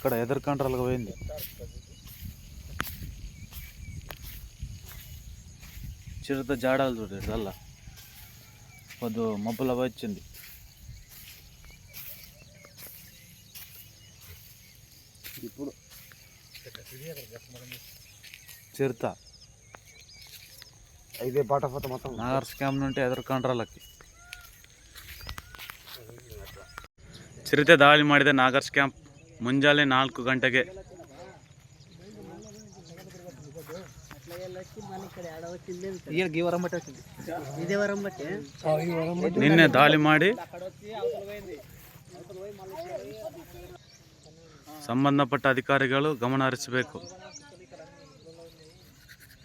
ఇక్కడ ఎదర్ కంట్రోల్గా పోయింది చిరుత జాడాలు చూడండి దల్లా పొద్దు మబ్బుల వచ్చింది ఇప్పుడు చిరుత ఇదే బాటపోత మొత్తం నాగర్స్ క్యాంప్ నుండి ఎదర్ ಕಂಟ್ರೋಲಕ್ಕೆ ಚಿರತೆ ದಾಳಿ ಮಾಡಿದೆ ನಾಗರ್ಸ್ ಕ್ಯಾಂಪ್ ಮುಂಜಾನೆ ನಾಲ್ಕು ಗಂಟೆಗೆ. ನಿನ್ನೆ ದಾಳಿ ಮಾಡಿ ಸಂಬಂಧಪಟ್ಟ ಅಧಿಕಾರಿಗಳು ಗಮನ ಹರಿಸಬೇಕು.